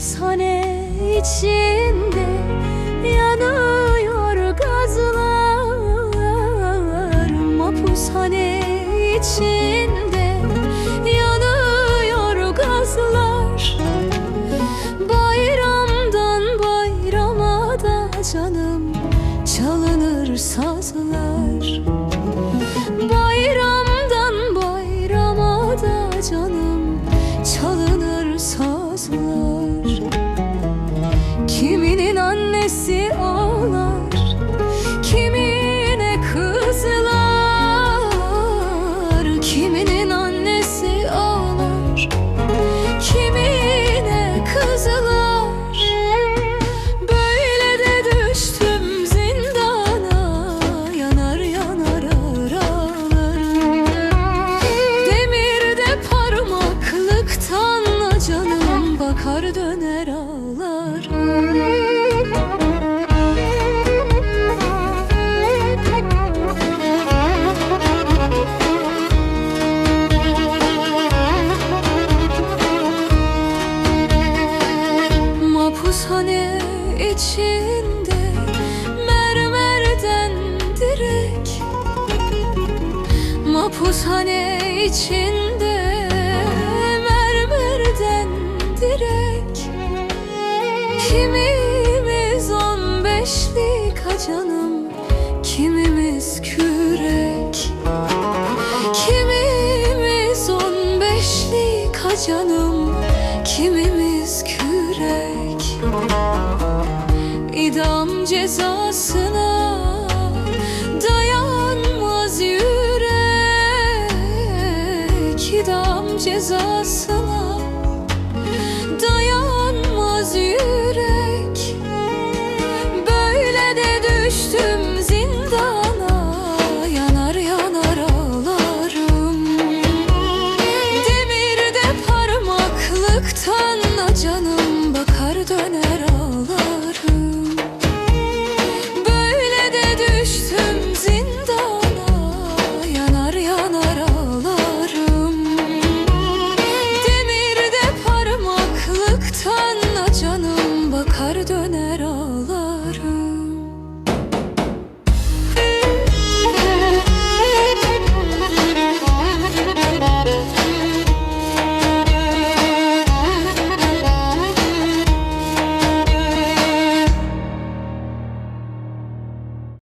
hapishane içinde yanıyor gazlar. Mapushane içinde yanıyor gazlar. Bayramdan bayrama da canım annesi ağlar. Kimine kızlar Kiminin annesi ağlar. Kimine kızlar. Böyle de düştüm zindana Yanar yanar aralarım Demirde parmaklıktan canım bakar döner ağlar Mapushane içinde mermerden direk. Mapushane içinde mermerden direk. Kimimiz on beşlik canım Kimimiz kürek. Kimimiz on beşlik canım Kimimiz kürek İdam cezasına dayanmaz yürek. İdam cezasına